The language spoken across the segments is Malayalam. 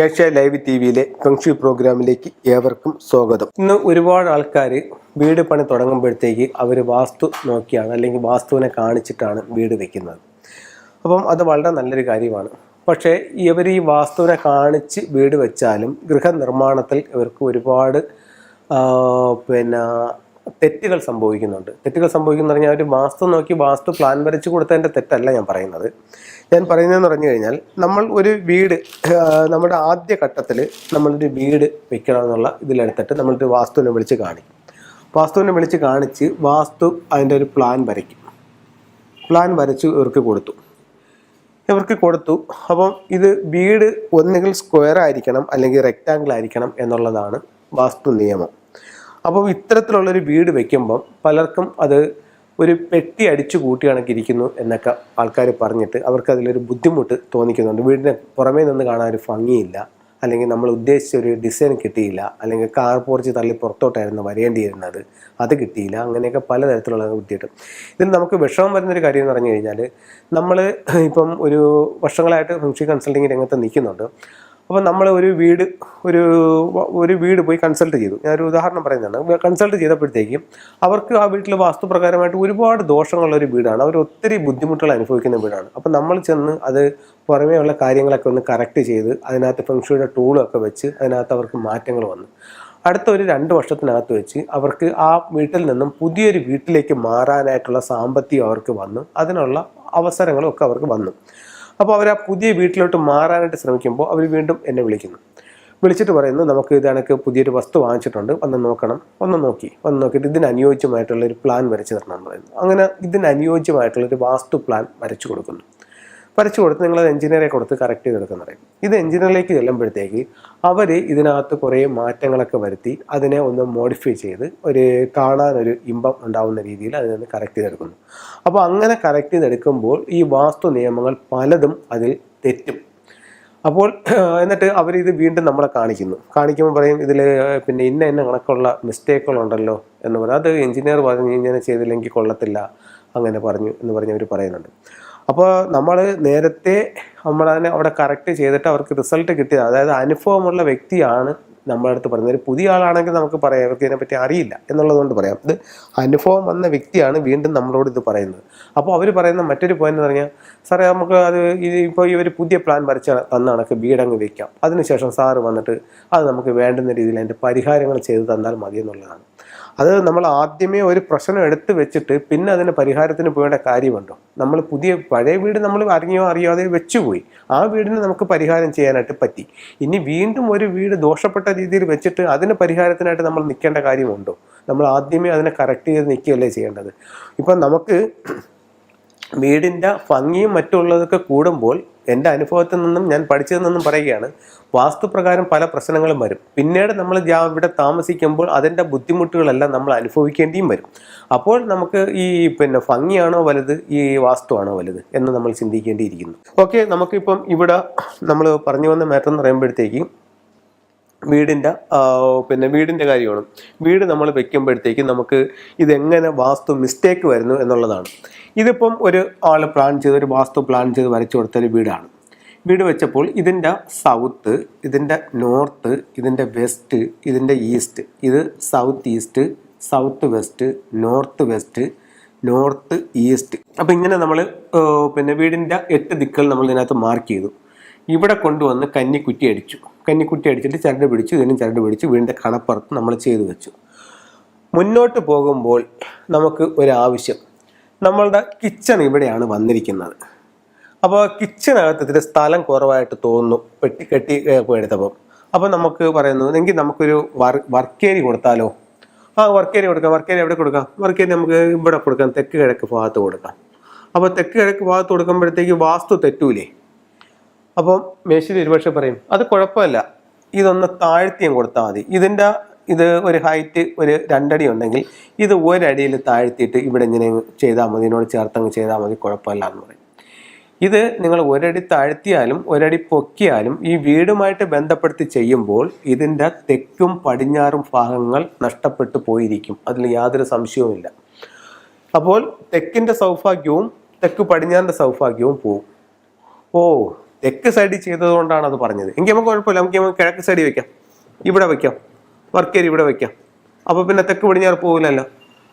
ഏഷ്യ ലൈവ് ടി വിയിലെ ഫെങ്ഷി പ്രോഗ്രാമിലേക്ക് ഏവർക്കും സ്വാഗതം. ഇന്ന് ഒരുപാട് ആൾക്കാർ വീട് പണി തുടങ്ങുമ്പോഴത്തേക്ക് അവർ വാസ്തു നോക്കിയാണ് അല്ലെങ്കിൽ വാസ്തുവിനെ കാണിച്ചിട്ടാണ് വീട് വെക്കുന്നത്. അപ്പം അത് വളരെ നല്ലൊരു കാര്യമാണ്. പക്ഷേ ഇവർ ഈ വാസ്തുവിനെ കാണിച്ച് വീട് വെച്ചാലും ഗൃഹനിർമ്മാണത്തിൽ ഇവർക്ക് ഒരുപാട് പിന്നെ തെറ്റുകൾ സംഭവിക്കുന്നുണ്ട്. തെറ്റുകൾ സംഭവിക്കുന്നു പറഞ്ഞാൽ ഒരു വാസ്തു നോക്കി വാസ്തു പ്ലാൻ വരച്ച് കൊടുത്തതിന്റെ തെറ്റല്ല ഞാൻ പറയുന്നത്. ഞാൻ പറയുന്നതെന്ന് പറഞ്ഞു കഴിഞ്ഞാൽ നമ്മൾ ഒരു വീട് നമ്മുടെ ആദ്യ ഘട്ടത്തിൽ നമ്മളൊരു വീട് വെക്കണമെന്നുള്ള ഇതിലെടുത്തിട്ട് നമ്മളൊരു വാസ്തുവിനെ വിളിച്ച് കാണിക്കും. വാസ്തുവിനെ വിളിച്ച് കാണിച്ച് വാസ്തു അതിന്റെ ഒരു പ്ലാൻ വരയ്ക്കും. പ്ലാൻ വരച്ച് ഇവർക്ക് കൊടുത്തു. ഇവർക്ക് കൊടുത്തു. അപ്പം ഇത് വീട് ഒന്നുകിൽ സ്ക്വയർ ആയിരിക്കണം അല്ലെങ്കിൽ റെക്റ്റാങ്കിൾ ആയിരിക്കണം എന്നുള്ളതാണ് വാസ്തു നിയമം. അപ്പം ഇത്തരത്തിലുള്ളൊരു വീട് വയ്ക്കുമ്പം പലർക്കും അത് ഒരു പെട്ടി അടിച്ചു കൂട്ടി കണക്കിരിക്കുന്നു എന്നൊക്കെ ആൾക്കാർ പറഞ്ഞിട്ട് അവർക്ക് അതിലൊരു ബുദ്ധിമുട്ട് തോന്നിക്കുന്നുണ്ട്. വീടിന് പുറമേ നിന്ന് കാണാൻ ഒരു ഭംഗിയില്ല. അല്ലെങ്കിൽ നമ്മൾ ഉദ്ദേശിച്ച ഒരു ഡിസൈൻ കിട്ടിയില്ല. അല്ലെങ്കിൽ കാർ പോർച്ച് തള്ളി പുറത്തോട്ടായിരുന്നു വരേണ്ടിയിരുന്നത്. അത് കിട്ടിയില്ല. അങ്ങനെയൊക്കെ പലതരത്തിലുള്ള ബുദ്ധിമുട്ട്. ഇതിൽ നമുക്ക് വിഷമം വരുന്നൊരു കാര്യം എന്ന് പറഞ്ഞു കഴിഞ്ഞാൽ നമ്മൾ ഇപ്പം ഒരു വർഷങ്ങളായിട്ട് ഫംഗ്ഷൻ കൺസൾട്ടിങ് രംഗത്ത് നിൽക്കുന്നുണ്ട്. അപ്പോൾ നമ്മൾ ഒരു വീട് ഒരു ഒരു വീട് പോയി കൺസൾട്ട് ചെയ്തു. ഞാനൊരു ഉദാഹരണം പറയുന്നതാണ്. കൺസൾട്ട് ചെയ്തപ്പോഴത്തേക്കും അവർക്ക് ആ വീട്ടിൽ വാസ്തുപ്രകാരമായിട്ട് ഒരുപാട് ദോഷങ്ങളുള്ള ഒരു വീടാണ്. അവർ ഒത്തിരി ബുദ്ധിമുട്ടുകൾ അനുഭവിക്കുന്ന വീടാണ്. അപ്പോൾ നമ്മൾ ചെന്ന് അത് പുറമേ ഉള്ള കാര്യങ്ങളൊക്കെ ഒന്ന് കറക്റ്റ് ചെയ്ത് അതിനകത്ത് ഫംഗ്ഷയുടെ ടൂളൊക്കെ വെച്ച് അതിനകത്ത് അവർക്ക് മാറ്റങ്ങൾ വന്നു. അടുത്ത ഒരു രണ്ട് വർഷത്തിനകത്ത് വെച്ച് അവർക്ക് ആ വീട്ടിൽ നിന്നും പുതിയൊരു വീട്ടിലേക്ക് മാറാനായിട്ടുള്ള സാമ്പത്തികം അവർക്ക് വന്നു. അതിനുള്ള അവസരങ്ങളും ഒക്കെ അവർക്ക് വന്നു. അപ്പോൾ അവർ ആ പുതിയ വീട്ടിലോട്ട് മാറാനായിട്ട് ശ്രമിക്കുമ്പോൾ അവർ വീണ്ടും എന്നെ വിളിക്കുന്നു. വിളിച്ചിട്ട് പറയുന്നു നമുക്ക് ഇതാണൊക്കെ പുതിയൊരു വസ്തു വാങ്ങിച്ചിട്ടുണ്ട്. ഒന്ന് നോക്കണം. ഒന്ന് നോക്കി. ഒന്ന് നോക്കിയിട്ട് ഇതിന് അനുയോജ്യമായിട്ടുള്ള ഒരു പ്ലാൻ വരച്ച് തരണം എന്ന് പറയുന്നു. അങ്ങനെ ഇതിന് അനുയോജ്യമായിട്ടുള്ളൊരു വാസ്തു പ്ലാൻ വരച്ചു കൊടുക്കുന്നു. വരച്ചു കൊടുത്ത് നിങ്ങളത് എഞ്ചിനീയറെ കൊടുത്ത് കറക്റ്റ് ചെയ്തെടുക്കുന്ന പറയും ഇത് എഞ്ചിനീയറിലേക്ക് ചെല്ലുമ്പോഴത്തേക്ക് അവർ ഇതിനകത്ത് കുറേ മാറ്റങ്ങളൊക്കെ വരുത്തി അതിനെ ഒന്ന് മോഡിഫൈ ചെയ്ത് ഒരു കാണാനൊരു ഇമ്പം ഉണ്ടാവുന്ന രീതിയിൽ അതിനെ കറക്റ്റ് ചെയ്തെടുക്കുന്നു. അപ്പോൾ അങ്ങനെ കറക്റ്റ് ചെയ്തെടുക്കുമ്പോൾ ഈ വാസ്തു നിയമങ്ങൾ പലതും അതിൽ തെറ്റും. അപ്പോൾ എന്നിട്ട് അവരിത് വീണ്ടും നമ്മളെ കാണിക്കുന്നു. കാണിക്കുമ്പോൾ പറയും ഇതിൽ പിന്നെ ഇന്ന ഇന്ന കണക്കുള്ള മിസ്റ്റേക്കുകളുണ്ടല്ലോ എന്ന് പറയും അത് എഞ്ചിനീയർ പറഞ്ഞു ഇങ്ങനെ ചെയ്തില്ലെങ്കിൽ കൊള്ളത്തില്ല അങ്ങനെ പറഞ്ഞു എന്ന് പറഞ്ഞ് അവർ പറയുന്നുണ്ട്. അപ്പോൾ നമ്മൾ നേരത്തെ നമ്മളതിനെ അവിടെ കറക്റ്റ് ചെയ്തിട്ട് അവർക്ക് റിസൾട്ട് കിട്ടിയത്. അതായത് അനുഭവമുള്ള വ്യക്തിയാണ് നമ്മുടെ അടുത്ത് പറയുന്നത് ഒരു പുതിയ ആളാണെങ്കിൽ നമുക്ക് പറയാം അവർക്ക് ഇതിനെപ്പറ്റി അറിയില്ല എന്നുള്ളതുകൊണ്ട് പറയാം. ഇത് അനുഭവം വന്ന വ്യക്തിയാണ് വീണ്ടും നമ്മളോട് ഇത് പറയുന്നത്. അപ്പോൾ അവർ പറയുന്ന മറ്റൊരു പോയിന്റ് എന്ന് പറഞ്ഞാൽ സാറേ നമുക്ക് അത് ഇപ്പോൾ ഈ ഇവർ പുതിയ പ്ലാൻ വരച്ച തന്ന വീടങ്ങ് വയ്ക്കാം അതിനുശേഷം സാറ് വന്നിട്ട് അത് നമുക്ക് വേണ്ടുന്ന രീതിയിൽ അതിന്റെ പരിഹാരങ്ങൾ ചെയ്ത് തന്നാൽ മതി എന്നുള്ളതാണ്. അത് നമ്മൾ ആദ്യമേ ഒരു പ്രശ്നം എടുത്ത് വെച്ചിട്ട് പിന്നെ അതിന് പരിഹാരത്തിന് പോകേണ്ട കാര്യമുണ്ടോ? നമ്മൾ പുതിയ പഴയ വീട് നമ്മൾ അറിഞ്ഞോ അറിയാതെ വെച്ചുപോയി. ആ വീടിന് നമുക്ക് പരിഹാരം ചെയ്യാനായിട്ട് പറ്റി. ഇനി വീണ്ടും ഒരു വീട് ദോഷപ്പെട്ട രീതിയിൽ വെച്ചിട്ട് അതിന് പരിഹാരത്തിനായിട്ട് നമ്മൾ നിൽക്കേണ്ട കാര്യമുണ്ടോ? നമ്മൾ ആദ്യമേ അതിനെ കറക്റ്റ് ചെയ്ത് നിൽക്കുകയല്ലേ ചെയ്യേണ്ടത്? ഇപ്പം നമുക്ക് വീടിന്റെ ഭംഗിയും മറ്റുള്ളതൊക്കെ കൂടുമ്പോൾ എന്റെ അനുഭവത്തിൽ നിന്നും ഞാൻ പഠിച്ചതിൽ നിന്നും പറയുകയാണ് വാസ്തുപ്രകാരം പല പ്രശ്നങ്ങളും വരും. പിന്നീട് നമ്മൾ ഇവിടെ താമസിക്കുമ്പോൾ അതിന്റെ ബുദ്ധിമുട്ടുകളെല്ലാം നമ്മൾ അനുഭവിക്കേണ്ടിയും വരും. അപ്പോൾ നമുക്ക് ഈ പിന്നെ ഭംഗിയാണോ വലുത് ഈ വാസ്തുവാണോ വലുത് എന്ന് നമ്മൾ ചിന്തിക്കേണ്ടിയിരിക്കുന്നു. ഓക്കെ നമുക്കിപ്പം ഇവിടെ നമ്മൾ പറഞ്ഞു വന്ന മാറ്റം എന്ന് പറയുമ്പോഴത്തേക്കും വീടിന്റെ പിന്നെ വീടിന്റെ കാര്യമാണ്. വീട് നമ്മൾ വെക്കുമ്പോഴത്തേക്കും നമുക്ക് ഇതെങ്ങനെ വാസ്തു മിസ്റ്റേക്ക് വരുന്നു എന്നുള്ളതാണ്. ഇതിപ്പം ഒരു ആൾ പ്ലാൻ ചെയ്ത് ഒരു വാസ്തു പ്ലാൻ ചെയ്ത് വരച്ചു കൊടുത്തൊരു വീടാണ്. വീട് വെച്ചപ്പോൾ ഇതിന്റെ സൗത്ത് ഇതിന്റെ നോർത്ത് ഇതിന്റെ വെസ്റ്റ് ഇതിന്റെ ഈസ്റ്റ് ഇത് south east south west north west north east അപ്പോൾ ഇങ്ങനെ നമ്മൾ പിന്നെ വീടിന്റെ എട്ട് ദിക്കുകൾ നമ്മൾ ഇതിനകത്ത് മാർക്ക് ചെയ്തു. ഇവിടെ കൊണ്ടുവന്ന് കന്നിക്കുറ്റി അടിച്ചു. കന്നിക്കുറ്റി അടിച്ചിട്ട് ചരട് പിടിച്ചു ഇതിനും ചരട് പിടിച്ചു വീടിന്റെ കണപ്പുറത്ത് നമ്മൾ ചെയ്തു വെച്ചു. മുന്നോട്ട് പോകുമ്പോൾ നമുക്ക് ഒരാവശ്യം. നമ്മളുടെ കിച്ചൺ ഇവിടെയാണ് വന്നിരിക്കുന്നത്. അപ്പോൾ കിച്ചണകത്ത് ഇതിന്റെ സ്ഥലം കുറവായിട്ട് തോന്നുന്നു പെട്ടി കെട്ടി എടുത്തപ്പം അപ്പോൾ നമുക്ക് പറയുന്നു എങ്കിൽ നമുക്കൊരു വർ വർക്കേരി കൊടുത്താലോ? ആ വർക്കേരി കൊടുക്കാം വർക്കേരി എവിടെ കൊടുക്കാം? വർക്കേരി നമുക്ക് ഇവിടെ കൊടുക്കാം തെക്ക് കിഴക്ക് ഭാഗത്ത് കൊടുക്കാം. അപ്പോൾ തെക്ക് കിഴക്ക് ഭാഗത്ത് കൊടുക്കുമ്പോഴത്തേക്ക് വാസ്തു തെറ്റൂലേ? അപ്പം മേശിരി ഒരുപക്ഷെ പറയും അത് കുഴപ്പമില്ല. ഇതൊന്ന് താഴ്ത്തിയും കൊടുത്താൽ മതി. ഇതിന്റെ ഇത് ഒരു ഹൈറ്റ് ഒരു രണ്ടടി ഉണ്ടെങ്കിൽ ഇത് ഒരടിയിൽ താഴ്ത്തിയിട്ട് ഇവിടെ ഇങ്ങനെ ചെയ്താൽ മതി. ഇതിനോട് ചേർത്തങ്ങ് ചെയ്താൽ മതി. കുഴപ്പമില്ല എന്ന് പറയും. ഇത് നിങ്ങൾ ഒരടി താഴ്ത്തിയാലും ഒരടി പൊക്കിയാലും ഈ വീടുമായിട്ട് ബന്ധപ്പെടുത്തി ചെയ്യുമ്പോൾ ഇതിന്റെ തെക്കും പടിഞ്ഞാറും ഭാഗങ്ങൾ നഷ്ടപ്പെട്ടു പോയിരിക്കും. അതിൽ യാതൊരു സംശയവുമില്ല. അപ്പോൾ തെക്കിന്റെ സൗഭാഗ്യവും തെക്ക് പടിഞ്ഞാറിന്റെ സൗഭാഗ്യവും പോവും. ഓ തെക്ക് സൈഡിൽ ചെയ്തതുകൊണ്ടാണ് അത് പറഞ്ഞത്. എങ്കിൽ നമുക്ക് കുഴപ്പമില്ല. നമുക്ക് നമുക്ക് കിഴക്ക് സൈഡിൽ വെക്കാം. ഇവിടെ വെക്കാം. വർക്കേരി ഇവിടെ വെക്കാം. അപ്പോൾ പിന്നെ തെക്ക് പടിഞ്ഞാറ് പോകില്ലല്ലോ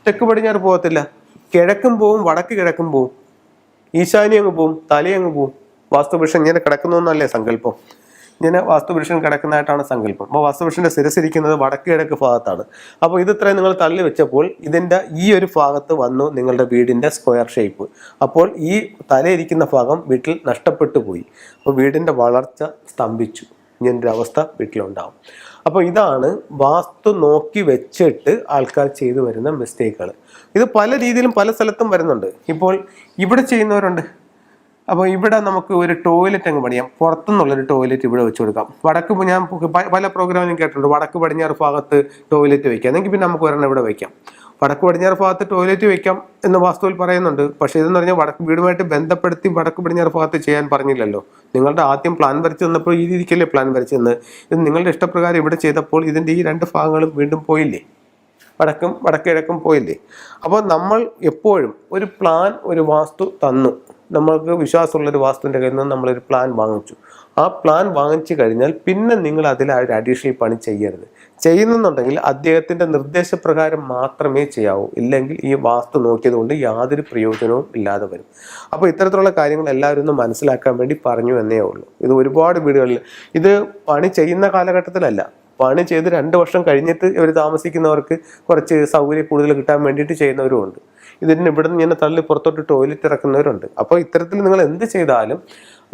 തെക്ക് പടിഞ്ഞാറ് പോകത്തില്ല. കിഴക്കും പോവും വടക്ക് കിഴക്കും പോവും. ഈശാനി അങ്ങ് പോവും തലയങ്ങ് പോവും. വാസ്തുപുരുഷൻ ഇങ്ങനെ കിടക്കുന്നൊന്നല്ലേ സങ്കല്പം? ഇങ്ങനെ വാസ്തുപുരുഷൻ കിടക്കുന്നതായിട്ടാണ് സങ്കല്പം. അപ്പോൾ വാസ്തുപുരുഷന്റെ സ്ഥിരസിരിക്കുന്നത് വടക്ക് കിഴക്ക് ഭാഗത്താണ്. അപ്പോൾ ഇത് ഇത്രയും നിങ്ങൾ തള്ളി വെച്ചപ്പോൾ ഇതിന്റെ ഈ ഒരു ഭാഗത്ത് വന്നു നിങ്ങളുടെ വീടിന്റെ സ്ക്വയർ ഷേപ്പ് അപ്പോൾ ഈ തലയിരിക്കുന്ന ഭാഗം വീട്ടിൽ നഷ്ടപ്പെട്ടു പോയി. അപ്പോൾ വീടിന്റെ വളർച്ച സ്തംഭിച്ചു. ഇങ്ങനൊരു അവസ്ഥ വീട്ടിലുണ്ടാവും. അപ്പോൾ ഇതാണ് വാസ്തു നോക്കി വെച്ചിട്ട് ആൾക്കാർ ചെയ്തു വരുന്ന മിസ്റ്റേക്കുകൾ ഇത് പല രീതിയിലും പല സ്ഥലത്തും വരുന്നുണ്ട്. ഇപ്പോൾ ഇവിടെ ചെയ്യുന്നവരുണ്ട്. അപ്പോൾ ഇവിടെ നമുക്ക് ഒരു ടോയ്ലറ്റ് അങ്ങ് പണിയാം. പുറത്തുനിന്നുള്ളൊരു ടോയ്ലറ്റ് ഇവിടെ വെച്ച് കൊടുക്കാം. വടക്ക് ഞാൻ പല പ്രോഗ്രാമിലും കേട്ടിട്ടുണ്ട്. വടക്ക് പടിഞ്ഞാറ് ഭാഗത്ത് ടോയ്ലറ്റ് വയ്ക്കാം എങ്കിൽ പിന്നെ നമുക്ക് ഒരെണ്ണം ഇവിടെ വയ്ക്കാം വടക്ക് പടിഞ്ഞാറ് ഭാഗത്ത് ടോയ്ലറ്റ് വെക്കാം എന്ന് വാസ്തുവിൽ പറയുന്നുണ്ട്. പക്ഷേ ഇതെന്ന് പറഞ്ഞാൽ വടക്ക് വീടുമായിട്ട് ബന്ധപ്പെടുത്തി വടക്ക് പടിഞ്ഞാറ് ഭാഗത്ത് ചെയ്യാൻ പറഞ്ഞില്ലല്ലോ. നിങ്ങളുടെ ആദ്യം പ്ലാൻ വരച്ച് തന്നപ്പോൾ ഈ രീതിക്കല്ലേ പ്ലാൻ വരച്ച് തന്നത്? ഇത് നിങ്ങളുടെ ഇഷ്ടപ്രകാരം ഇവിടെ ചെയ്തപ്പോൾ ഇതിന്റെ ഈ രണ്ട് ഭാഗങ്ങളും വീണ്ടും പോയില്ലേ? വടക്കും വടക്കിഴക്കും പോയില്ലേ? അപ്പോൾ നമ്മൾ എപ്പോഴും ഒരു പ്ലാൻ ഒരു വാസ്തു തന്നു. നമ്മൾക്ക് വിശ്വാസമുള്ളൊരു വാസ്തുവിന്റെ കയ്യിൽ നിന്ന് നമ്മളൊരു പ്ലാൻ വാങ്ങിച്ചു. ആ പ്ലാൻ വാങ്ങിച്ചു കഴിഞ്ഞാൽ പിന്നെ നിങ്ങൾ അതിൽ ഒരു അഡീഷണൽ പണി ചെയ്യരുത്. ചെയ്യുന്നുണ്ടെങ്കിൽ അദ്ദേഹത്തിന്റെ നിർദ്ദേശപ്രകാരം മാത്രമേ ചെയ്യാവൂ. ഇല്ലെങ്കിൽ ഈ വാസ്തു നോക്കിയത് കൊണ്ട് യാതൊരു പ്രയോജനവും ഇല്ലാതെ വരും. അപ്പോൾ ഇത്തരത്തിലുള്ള കാര്യങ്ങൾ എല്ലാവരും ഒന്ന് മനസ്സിലാക്കാൻ വേണ്ടി പറഞ്ഞു എന്നേ ഉള്ളൂ. ഇത് ഒരുപാട് വീടുകളിൽ ഇത് പണി ചെയ്യുന്ന കാലഘട്ടത്തിലല്ല. പണി ചെയ്ത് രണ്ട് വർഷം കഴിഞ്ഞിട്ട് ഇവർ താമസിക്കുന്നവർക്ക് കുറച്ച് സൗകര്യം കൂടുതൽ കിട്ടാൻ വേണ്ടിയിട്ട് ചെയ്യുന്നവരുമുണ്ട് ഇതിന് ഇവിടെ നിന്ന് ഇങ്ങനെ തള്ളി പുറത്തോട്ട് ടോയ്ലറ്റ് ഇറക്കുന്നവരുണ്ട്. അപ്പോൾ ഇത്തരത്തിൽ നിങ്ങൾ എന്ത് ചെയ്താലും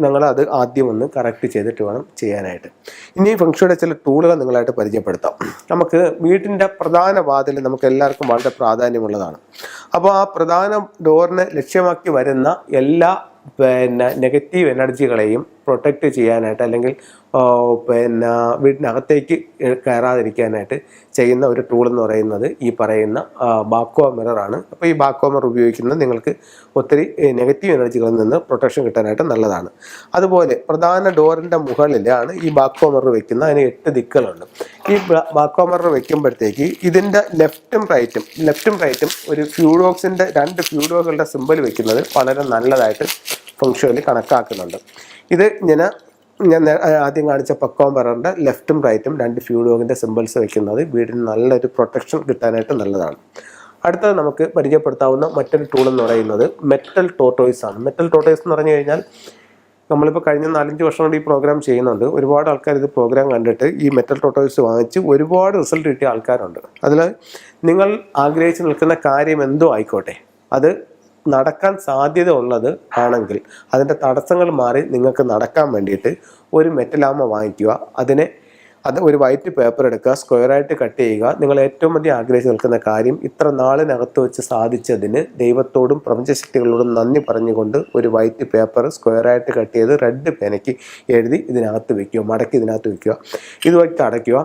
നിങ്ങൾ അത് ആദ്യം ഒന്ന് കറക്റ്റ് ചെയ്തിട്ട് വേണം ചെയ്യാനായിട്ട്. ഇനി ഫംഗ്ഷയുടെ ചില ടൂളുകൾ നിങ്ങളായിട്ട് പരിചയപ്പെടുത്താം. നമുക്ക് വീട്ടിന്റെ പ്രധാന വാതിൽ നമുക്ക് എല്ലാവർക്കും വളരെ പ്രാധാന്യമുള്ളതാണ്. അപ്പോൾ ആ പ്രധാന ഡോറിനെ ലക്ഷ്യമാക്കി വരുന്ന എല്ലാ പിന്നെ നെഗറ്റീവ് എനർജികളെയും പ്രൊട്ടക്റ്റ് ചെയ്യാനായിട്ട് അല്ലെങ്കിൽ പിന്നെ വീടിനകത്തേക്ക് കയറാതിരിക്കാനായിട്ട് ചെയ്യുന്ന ഒരു ടൂൾ എന്ന് പറയുന്നത് ഈ പറയുന്ന ബാക്കോ മിററാണ് അപ്പോൾ ഈ ബാക്കോ മിറർ ഉപയോഗിക്കുന്നത് നിങ്ങൾക്ക് ഒത്തിരി നെഗറ്റീവ് എനർജികളിൽ നിന്ന് പ്രൊട്ടക്ഷൻ കിട്ടാനായിട്ട് നല്ലതാണ്. അതുപോലെ പ്രധാന ഡോറിന്റെ മുകളിലാണ് ഈ ബാക്കോ മിറർ വെക്കുന്ന അതിന് എട്ട് ദിക്കുകളുണ്ട്. ഈ ബാക്കോ മിറർ വെക്കുമ്പോഴത്തേക്ക് ഇതിന്റെ ലെഫ്റ്റും റൈറ്റും ലെഫ്റ്റും റൈറ്റും ഒരു ഫ്യൂഡോക്സിന്റെ രണ്ട് ഫ്യൂഡോകളുടെ സിമ്പിൾ വെക്കുന്നത് വളരെ നല്ലതായിട്ട് ഫംഗ്ഷനിൽ കണക്കാക്കുന്നുണ്ട്. ഇത് ഇങ്ങനെ ഞാൻ ആദ്യം കാണിച്ച പക്കോംബറിന്റെ ലെഫ്റ്റും റൈറ്റും രണ്ട് ഫ്യൂ ഡോഗിന്റെ സിമ്പിൾസ് വെക്കുന്നത് വീടിന് നല്ലൊരു പ്രൊട്ടക്ഷൻ കിട്ടാനായിട്ട് നല്ലതാണ്. അടുത്തത് നമുക്ക് പരിചയപ്പെടുത്താവുന്ന മറ്റൊരു ടൂൾ എന്ന് പറയുന്നത് മെറ്റൽ ടോട്ടോയ്സ് ആണ്. മെറ്റൽ ടോട്ടോയ്സ് എന്ന് പറഞ്ഞു കഴിഞ്ഞാൽ നമ്മളിപ്പോൾ കഴിഞ്ഞ നാലഞ്ച് വർഷം കൊണ്ട് ഈ പ്രോഗ്രാം ചെയ്യുന്നുണ്ട്. ഒരുപാട് ആൾക്കാർ ഇത് പ്രോഗ്രാം കണ്ടിട്ട് ഈ മെറ്റൽ ടോട്ടോയ്സ് വാങ്ങിച്ച് ഒരുപാട് റിസൾട്ട് കിട്ടിയ ആൾക്കാരുണ്ട്. അതിൽ നിങ്ങൾ ആഗ്രഹിച്ച് നിൽക്കുന്ന കാര്യം എന്തോ ആയിക്കോട്ടെ. അത് നടക്കാൻ സാധ്യത ഉള്ളത് ആണെങ്കിൽ അതിന്റെ തടസ്സങ്ങൾ മാറി നിങ്ങൾക്ക് നടക്കാൻ വേണ്ടിയിട്ട് ഒരു മെറ്റലാമ വാങ്ങിക്കുക. അതിനെ അത് ഒരു വൈറ്റ് പേപ്പർ എടുക്കുക സ്ക്വയറായിട്ട് കട്ട് ചെയ്യുക. നിങ്ങൾ ഏറ്റവും അധികം ആഗ്രഹിച്ച് നിൽക്കുന്ന കാര്യം ഇത്ര നാളിനകത്ത് വെച്ച് സാധിച്ചതിന് ദൈവത്തോടും പ്രപഞ്ചശക്തികളോടും നന്ദി പറഞ്ഞുകൊണ്ട് ഒരു വൈറ്റ് പേപ്പർ സ്ക്വയറായിട്ട് കട്ട് ചെയ്ത് റെഡ് പേനയ്ക്ക് എഴുതി ഇതിനകത്ത് വെക്കുക മടക്കി ഇതിനകത്ത് വെക്കുക. ഇതുവഴി അടയ്ക്കുക.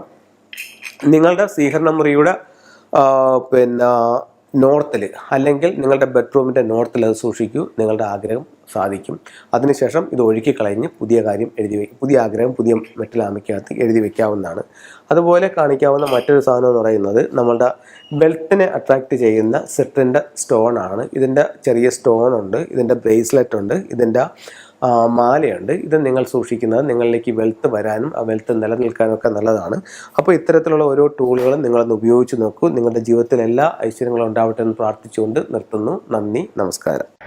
നിങ്ങളുടെ സ്വീകരണ മുറിയുടെ പിന്നെ നോർത്തിൽ അല്ലെങ്കിൽ നിങ്ങളുടെ ബെഡ്റൂമിന്റെ നോർത്തിൽ അത് സൂക്ഷിക്കൂ നിങ്ങളുടെ ആഗ്രഹം സാധിക്കും. അതിനുശേഷം ഇത് ഒഴുക്കി കളഞ്ഞ് പുതിയ കാര്യം എഴുതി വയ്ക്കും പുതിയ ആഗ്രഹം പുതിയ മെറ്റലാമയ്ക്കകത്ത് എഴുതി വയ്ക്കാവുന്നതാണ് അതുപോലെ കാണിക്കാവുന്ന മറ്റൊരു സാധനം എന്ന് പറയുന്നത് നമ്മളുടെ വെൽത്തിനെ അട്രാക്റ്റ് ചെയ്യുന്ന സെറ്റിന്റെ സ്റ്റോൺ ആണ്. ഇതിന്റെ ചെറിയ സ്റ്റോൺ ഉണ്ട് ഇതിന്റെ ബ്രേസ്ലെറ്റ് ഉണ്ട് ഇതിന്റെ മാലയുണ്ട്. ഇത് നിങ്ങൾ സൂക്ഷിക്കുന്നത് നിങ്ങളിലേക്ക് വെൽത്ത് വരാനും ആ വെൽത്ത് നിലനിൽക്കാനും ഒക്കെ നല്ലതാണ്. അപ്പോൾ ഇത്തരത്തിലുള്ള ഓരോ ടൂളുകളും നിങ്ങളൊന്ന് ഉപയോഗിച്ച് നോക്കൂ. നിങ്ങളുടെ ജീവിതത്തിൽ എല്ലാ ഐശ്വര്യങ്ങളും ഉണ്ടാവട്ടെ എന്ന് പ്രാർത്ഥിച്ചുകൊണ്ട് നിർത്തുന്നു. നന്ദി. നമസ്കാരം.